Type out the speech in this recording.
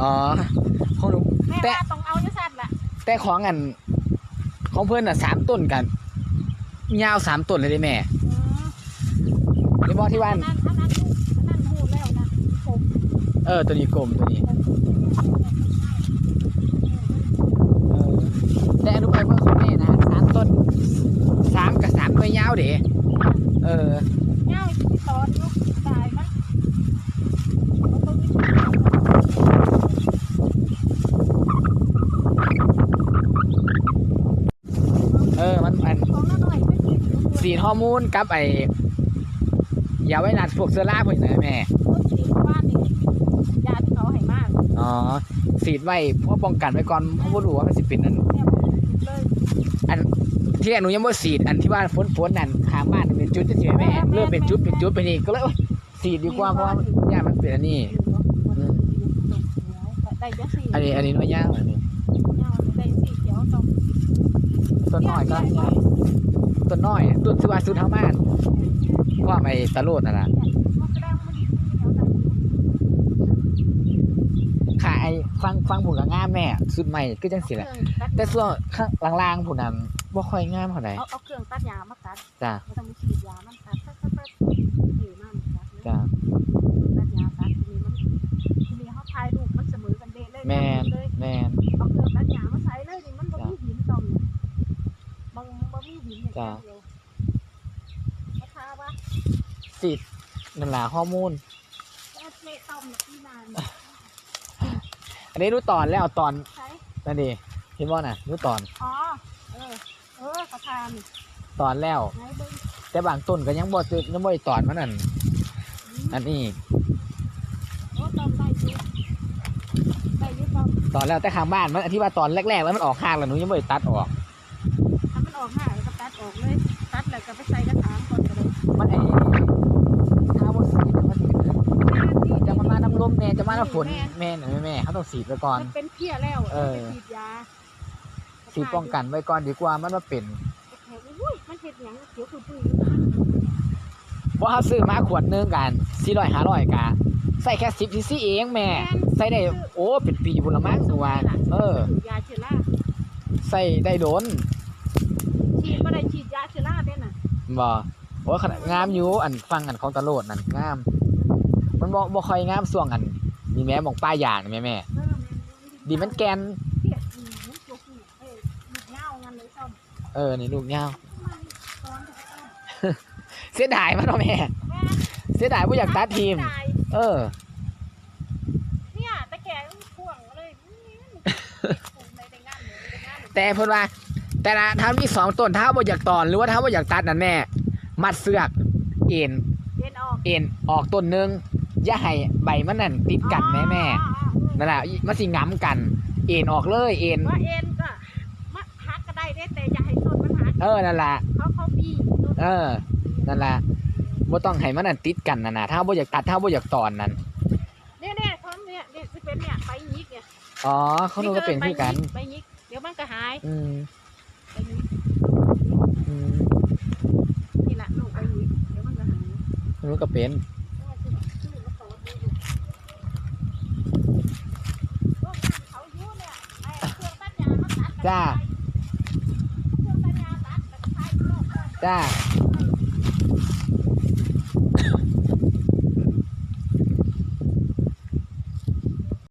อ๋อของหนูแม่แต่ว่าต้องเอาจะสัตว์ละแต่ของอัน ของเพื่อนอะสามต้นกัน ยาวสามต้นเลยเด้แม่อืมนี่บอที่ว่าอันนั้นอันนั้นอันนั้นหูแล้วนะผมเออตัวนี้กลมตัวนี้เออแต่อนุบาลเมื่อของแม่นะสามต้นสามกับสามหน่วยยาวเด้เออ เงาที่ตอนลูกตายมั้งเอาตัวนี้ เออ มันมันของน้าหน่อยไม่ติดสีฮอร์โมนกับไออย่าไว้นัดพวกเสื้อล่าพวกนี้นะแม่รถสีบ้านนี่ยาที่เขาให้มากอ๋อสีดไว้เพื่อป้องกันไว้ก่อนเพราะว่ารู้ว่ามันสิเป็นอันเนี่ยเลยที่แรกหนูยังบ่สีดอันที่ว่าฝนฝนนั่นทางบ้านเป็นจุดจะเสียแม่เริ่มเป็นจุดเป็นจุดไปนี่ก็เลยโอ๊ยสีดดีกว่าเพราะว่าย่ามันเป็นอันนี้อืมได้จะสี่อันนี้อันนี้น้อยย่างอันนี้ ตรงต้นน้อยก็ใหญ่ต้นน้อยต้นที่ว่าสุดเท่าบ้านว่าไปตะโลดน่ะล่ะมันแสดงว่ามันดีเขียวแต่ค่ะไอ้ฟังฟังผุนก็งามแม่สุดใหม่ก็จังสิแหละแต่ส่วนข้างล่างๆผุนนั้นบ่ค่อยงามเท่าใดเอาเอาเครื่องตัดยามาตัดจ้ะไม่ต้องไปฉีดยามันตัดตัดตัดตัดดีมากตัดจ้ะตัดยาตัดทีนี้มันทีนี้เขาทายลูกมันเสมอกันเดะเลยแม่ จ้ะเดียวเขาทาว่าสีดนั่นล่ะฮอร์โมนเอ๊ะเทตอมเนี่ยพี่นานอันนี้รู้ตอนแล้วตอนใช้นั่นดิเห็นบ่น่ะรู้ตอนอ๋อ เออ เออเขาทานี่ตอนแล้ว ไหนเบิ่งแต่บางต้นก็ยังบ่ตึกยังบ่ได้ตอนมันนั่นอันนี้โอ้ตอมได้อยูได้อยูตอมตอนแล้วแต่ข้างบ้านมันอันที่ว่าตอนแรกๆแล้วมันออกข้างแล้วหนูยังบ่ได้ตัดออกถ้ามันออกห่าก็ ตัดออกเลย ตัดแล้วก็ไปใส่กระถางก่อนก็ได้มันไอ้ถ้าบ่สีดมันสิจะมันมาน้ำลมแน่จะมาน้ำฝนแม่นแม่แม่เขาต้องสีดไว้ก่อน มันเป็นเพี้ยแล้วเออไปฉีดยาสีดป้องกันไว้ก่อนดีกว่ามันมาเป็นอุ้ยมันเห็ดหยังเขียวปุยเพราะเขาซื้อมาขวดหนึงกัน400 500กะใส่แค่10ซีซีเองแม่ ใส่ได้โอ้เป็นปีพุ่นละมั้งหนูว่าเออยาเชื้อราใส่ได้โดนฉีด บ่โอ้ยขนาดงามอยู่อันฟังอันของตะโลดนั่นงาม มันบ่บ่ค่อยงามส่วงอันนี่แม่หมองป้ายอย่างนี่แม่แม่เออดีมันแกนเพี้ยอืมมันจุกนี่เอ้ยลูกเหงางั้นเลยซ่อมเออนี่ลูกยาวมันตอนที่เขาเสียดายมันเนาะแม่แม่ เสียดายบ่อยากตัดทีมตายเออเนี่ยตะแกรงพ่วงเลยอืมไม่ได้งานเลยไม่ได้งานเลยแต่เพิ่นว่า แต่ละถ้ามีสองต้นถ้าบ่อยากตอนหรือว่าถ้าบ่อยากตัดนั่นแม่มัดเสือกเอ็นเย็นออกเอ็นออกต้นหนึงอย่าให้ใบมันนั่นติดกันแม่แม่อ๋ออ๋ออ๋อนั่นแหละมันสิง้ํกัน เอ็นออกเลยเอ็นว่าเอ็นก็มาหักก็ได้เด้แต่อย่าให้ต้นมันหักเออนั่นล่ะเขาเขาปีต้นเออนั่นล่ะบ่ต้องให้มันนั่นติดกันน่ะนะถ้าบ่อยากตัดถ้าบ่อยากตอนนั่นเนี่ยเนี่ยท้องเนี่ยเนี่ยที่เป็นเนี่ยไปยิกเนี่ยอ๋อเขาหนูก็เป็นคือกัน ไปยิกเดี๋ยวมันก็หาย อืม ไปยิกอืมนี่แหละลูกไปยิกเดี๋ยวมันก็หายหนูก็เป็นเขาอยู่เนี่ยไอ้เครื่องตัดยามาตัดจ้าเครื่องตัดยาตัดแล้วก็ใช้โลกก่อนจ้า